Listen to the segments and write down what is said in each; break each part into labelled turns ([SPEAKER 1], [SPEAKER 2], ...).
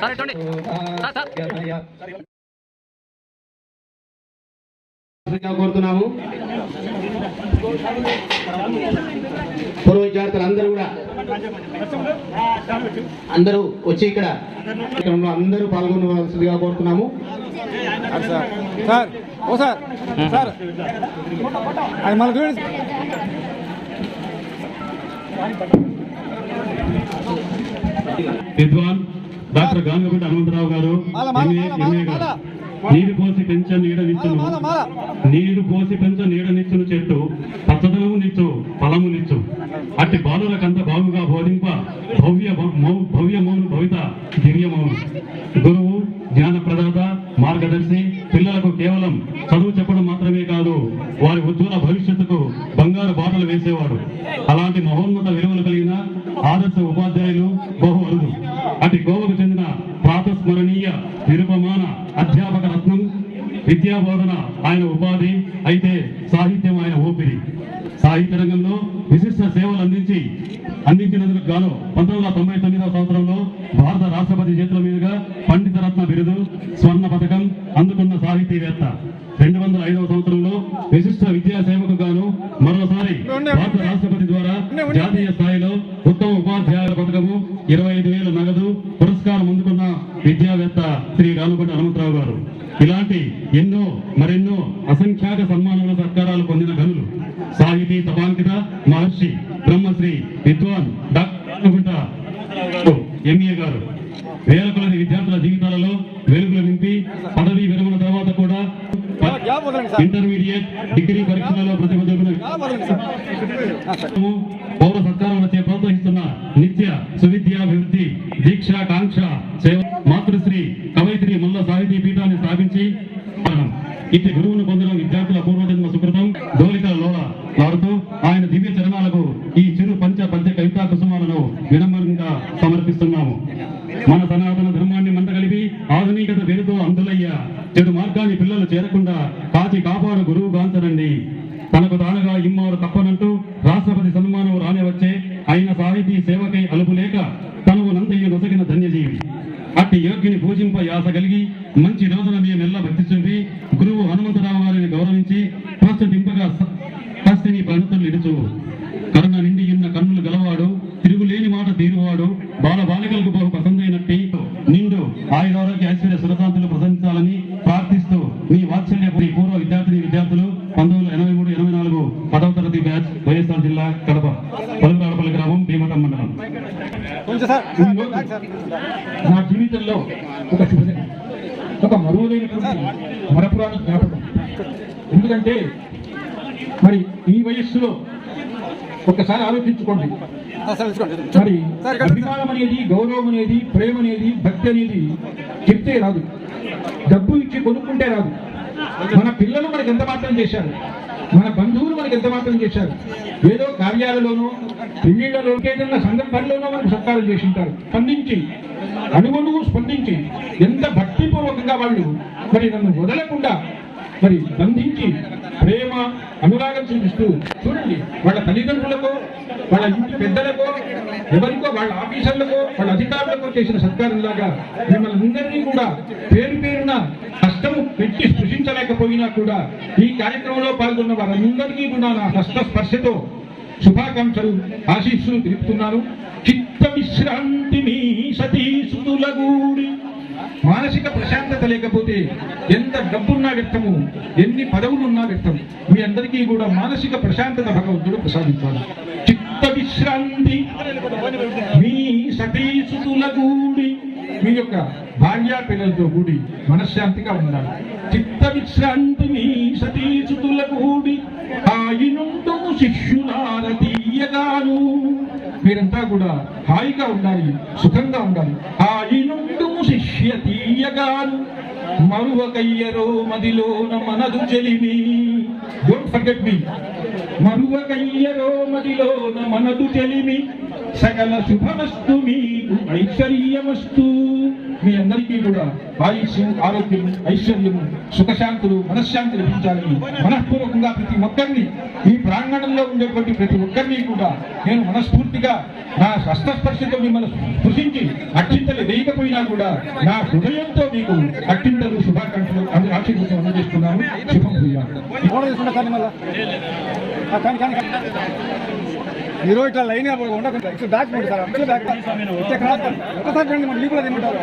[SPEAKER 1] Sir sir sir
[SPEAKER 2] కోరుతున్నాము. పూర్వ విద్యార్థులు అందరూ కూడా అందరూ వచ్చి ఇక్కడ అందరూ పాల్గొనవలసిందిగా కోరుతున్నాము.
[SPEAKER 3] సార్ ఓ సార్ సార్. అది మన
[SPEAKER 4] విద్వాన్ డాక్టర్ గాంగగుంట హనుమంతరావు గారు. నీరు పోసి పెంచ నీడనిచ్చును. నీరు పోసి పెంచ నీడనిచ్చును చెట్టు. పచ్చదనము నిచ్చు ఫలము నిచ్చు అట్టి బాలులకంత బాగుగా బోధింప భవ్య మౌ- భవ్య మౌను భవిత దివ్య మౌను. గురువు జ్ఞాన ప్రదాత మార్గదర్శి పిల్లలకు కేవలం చదువు చెప్పడం మాత్రమే కాదు వారి ఉజ్వల భవిష్యత్తుకు బంగారు బాటలు వేసేవాడు. అలాంటి మహోన్నత విలువలు కలిగిన ఆదర్శ ఉపాధ్యాయులు అటు గోవకు చెందిన ప్రాతస్మరణీయ నిరుపమాన అధ్యాపక రత్నం విద్యా బోధన ఆయన ఉపాధి అయితే సాహిత్యం ఆయన ఊపిరి. సాహిత్య రంగంలో విశిష్ట సేవలు అందించి అందించినందుకు గాను పంతొమ్మిది వందల తొంభై తొమ్మిదవ సంవత్సరంలో భారత రాష్ట్రపతి చేతుల మీదుగా పండిత రత్న బిరుదు స్వర్ణ పథకం అందుకున్న సాహితీవేత్త. రెండు వందల ఐదవ సంవత్సరంలో విశిష్ట విద్యా సేవకు గాను మరోసారి భారత రాష్ట్రపతి ద్వారా జాతీయ స్థాయిలో ఉత్తమ ఉపాధ్యాయుల పథకము ఇరవై ఐదు వేల నగదు పురస్కారం అందుకున్న విద్యావేత్త శ్రీ రానుగొండ హనుమంతరావు గారు. ఇలాంటి ఎన్నో మరెన్నో అసంఖ్యాక సన్మానాలు సత్కారాలు పొందిన గనులు సాహితీ తపాంకిత మహర్షి బ్రహ్మశ్రీ విద్వాన్ డాక్టర్ ఎంఏ గారు. వేల కొలది విద్యార్థుల జీవితాలలో వెలుగులు నింపి పదవీ విరమణ తర్వాత కూడా ఇంటర్మీడియట్ డిగ్రీ పరీక్షలలో ప్రతిభ
[SPEAKER 3] సార్
[SPEAKER 4] పౌర ఇట్టి గురువును పొందడం విద్యార్థుల పూర్వజన్మ సుకృతం. దోలికల లోల లాడుతూ ఆయన దివ్య చరణాలకు ఈ చిరు పంచ పంచ కవితా కుసుమాలను వినమ్రంగా సమర్పిస్తున్నాము. మన సనాతన ధర్మాన్ని మంటగలిపి ఆధునికత పేరుతో అందులయ్య చెడు మార్గాన్ని పిల్లలు చేరకుండా కాచి కాపాడు గురువు గాంచనండి తనకు తానుగా ఇమ్మారు తప్పనంటూ రాష్ట్రపతి సన్మానం రానే వచ్చే ఆయన సాహితీ సేవకై అలుపు లేక తనవు నందయ్య నొసగిన ధన్యజీవి. అట్టి యోగ్యుని పూజింప యాస కలిగి మంచి రోజున మేము మెల్ల భక్తి చూపి గురువు హనుమంతరావు వారిని గౌరవించి ప్రోత్సహింపగా స- కస్తిని నిలుచు. కరుణ నిండి ఉన్న కన్నులు గలవాడు తిరుగులేని మాట తీరువాడు బాల బాలికలకు బహు పసందైనట్టి. నిండు ఆయురారోగ్య ఐశ్వర్య సురశాంతులు ప్రశంసాలని ప్రార్థిస్తూ మీ వాత్సల్య పూర్వ విద్యార్థిని విద్యార్థులు పంతొమ్మిది వందల ఎనభై మూడు ఎనభై నాలుగు పదవ తరగతి బ్యాచ్ వైఎస్ఆర్ జిల్లా కడప పలుకురాడపల్లి గ్రామం భీమటం మండలం
[SPEAKER 3] కొంచెం సార్
[SPEAKER 5] ఈరోజు
[SPEAKER 3] బ్యాక్ సార్
[SPEAKER 5] నా జీవితంలో ఒక శుభదినం ఒక మరువలేనటువంటి మరపురాని జ్ఞాపకం. ఎందుకంటే మరి ఈ వయస్సులో ఒక్కసారి ఆలోచించుకోండి. మరి అభిమానం అనేది గౌరవం అనేది ప్రేమ అనేది భక్తి అనేది చెప్తే రాదు. డబ్బు ఇచ్చి కొనుక్కుంటే రాదు. మన పిల్లలు మనకి ఎంత మాత్రం చేశారు? మన బంధువులు మనకి ఎంత మాత్రం చేశారు? ఏదో కార్యాలలోనో పెళ్ళిళ్ళలో ఏదైనా సందర్భాల్లోనో మనకు సత్కారం చేసి ఉంటారు స్పందించి అణువణువు స్పందించి ఎంత భక్తిపూర్వకంగా వాళ్ళు మరి నన్ను వదలకుండా మరి బంధించి ప్రేమ అనురాగం చూపిస్తూ చూడండి వాళ్ళ తల్లిదండ్రులకో వాళ్ళ ఇంటి పెద్దలకో ఎవరికో వాళ్ళ ఆఫీసర్లకో వాళ్ళ అధికారులకో చేసిన సత్కారంలాగా మిమ్మల్ని అందరినీ కూడా పేరు పేరున కష్టము పెట్టి సృష్టించలేకపోయినా కూడా ఈ కార్యక్రమంలో పాల్గొన్న వారందరికీ కూడా నా హస్త స్పర్శతో శుభాకాంక్షలు ఆశీస్సులు తెలుపుతున్నాను. చిత్త విశ్రాంతి మీ సతీసుతులగూడి మానసిక ప్రశాంతత లేకపోతే ఎంత డబ్బున్నా వ్యక్తము ఎన్ని పదవులున్నా వ్యక్తం మీ అందరికీ కూడా మానసిక ప్రశాంతత భగవంతుడు ప్రసాదించాలి. చిత్త విశ్రాంతి. మీ సతీసుతుల కూడి మీ యొక్క భార్యా పిల్లలతో కూడి మనశ్శాంతిగా ఉండాలి. చిత్త విశ్రాంతి మీ సతీసుతుల కూడి ఆయనుండు శిష్యులార తీయగాను. మీరంతా కూడా హాయిగా ఉండాలి సుఖంగా ఉండాలి. ఆయినుండుము శిష్య తీయగాను మరువకయ్యరో మదిలోన మనదు చెలిమి. డోంట్ ఫర్గెట్ మీ మరువకయ్యరో మదిలోన మనదు చెలిమి. సకల శుభమస్తు మీకు ఐశ్వర్యమస్తు. మీ అందరికీ కూడా ఆయుష్యం ఆరోగ్యం ఐశ్వర్యము సుఖశాంతులు మనశ్శాంతి లభించాలని మనఃపూర్వకంగా ప్రతి ఒక్కరిని ఈ ప్రాంగణంలో ఉండేటువంటి ప్రతి ఒక్కరిని కూడా నేను మనస్ఫూర్తిగా నా హస్తస్పర్శతో మిమ్మల్ని స్పృశించి అక్షింతలు వేయకపోయినా కూడా నా హృదయంతో మీకు అక్షింతలు శుభాకాంక్షలు అందు అందజేస్తున్నాను. శుభం
[SPEAKER 3] ఈరోజు ఇట్లా లైన్ ఉండకుండా ఇక్కడ బ్యాక్ ఉంటుంది సార్ అక్కడ బ్యాక్ ఇక్కడ క్రాస్ ఒకసారి రండి మన లీపులో తింటారు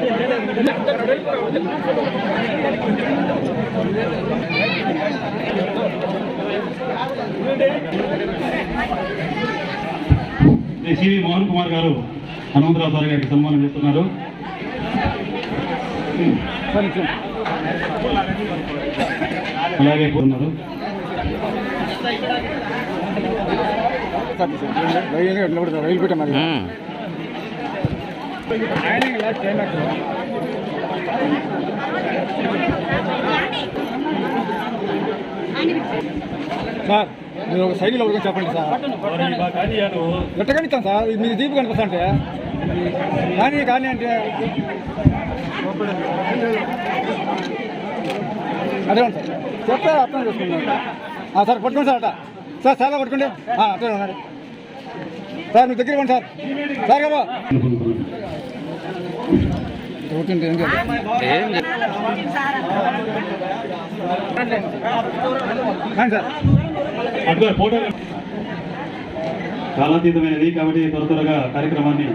[SPEAKER 4] సివి మోహన్ కుమార్ గారు హనుమంతరావు సార్ గారికి సన్మానం చేస్తున్నారు. అలాగే ఉన్నారు.
[SPEAKER 3] రైలు పెట్టాం సార్ మీరు ఒక సైకిల్ ఒకటి చెప్పండి సార్. ఎట్టగానే ఇస్తాను సార్ ఇది మీకు దీపు కనిపిస్తా అంటే కానీ కానీ అంటే అదే సార్. చెప్తే అర్థం చేసుకున్నాను సార్ పట్టుకోండి సార్ అట. సార్ సార్ పట్టుకోండి అట్లే ఉండండి సార్ మీ దగ్గర ఇవ్వండి సార్. సార్ గారు
[SPEAKER 4] కాలాతీతమైనది కాబట్టి త్వర త్వరగా కార్యక్రమాన్ని